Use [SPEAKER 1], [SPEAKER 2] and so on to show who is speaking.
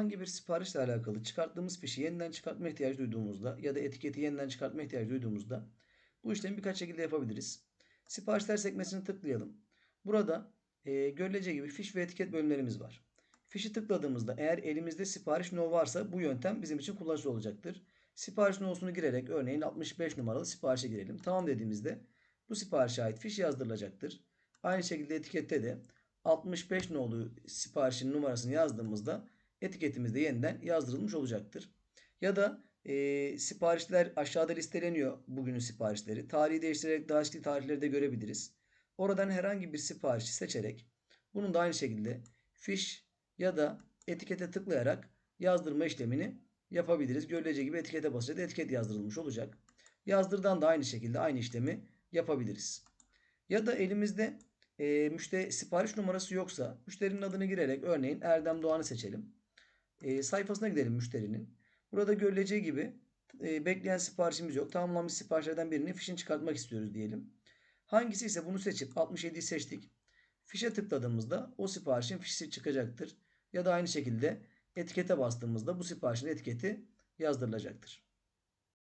[SPEAKER 1] herhangi bir siparişle alakalı çıkarttığımız fişi yeniden çıkartma ihtiyacı duyduğumuzda ya da etiketi yeniden çıkartma ihtiyacı duyduğumuzda bu işlemi birkaç şekilde yapabiliriz. Siparişler sekmesini tıklayalım. Burada e, görüleceği gibi fiş ve etiket bölümlerimiz var. Fişi tıkladığımızda eğer elimizde sipariş no varsa bu yöntem bizim için kullanışlı olacaktır. Sipariş no'sunu girerek örneğin 65 numaralı siparişe girelim. Tamam dediğimizde bu siparişe ait fiş yazdırılacaktır. Aynı şekilde etikette de 65 nolu siparişin numarasını yazdığımızda etiketimiz de yeniden yazdırılmış olacaktır. Ya da e, siparişler aşağıda listeleniyor bugünün siparişleri. Tarihi değiştirerek daha eski tarihleri de görebiliriz. Oradan herhangi bir siparişi seçerek bunun da aynı şekilde fiş ya da etikete tıklayarak yazdırma işlemini yapabiliriz. Görüleceği gibi etikete da etiket yazdırılmış olacak. Yazdırdan da aynı şekilde aynı işlemi yapabiliriz. Ya da elimizde e, müşteri sipariş numarası yoksa müşterinin adını girerek örneğin Erdem Doğan'ı seçelim. E, sayfasına gidelim müşterinin. Burada görüleceği gibi e, bekleyen siparişimiz yok. Tamamlanmış siparişlerden birini fişini çıkartmak istiyoruz diyelim. Hangisi ise bunu seçip 67'yi seçtik. Fişe tıkladığımızda o siparişin fişi çıkacaktır. Ya da aynı şekilde etikete bastığımızda bu siparişin etiketi yazdırılacaktır.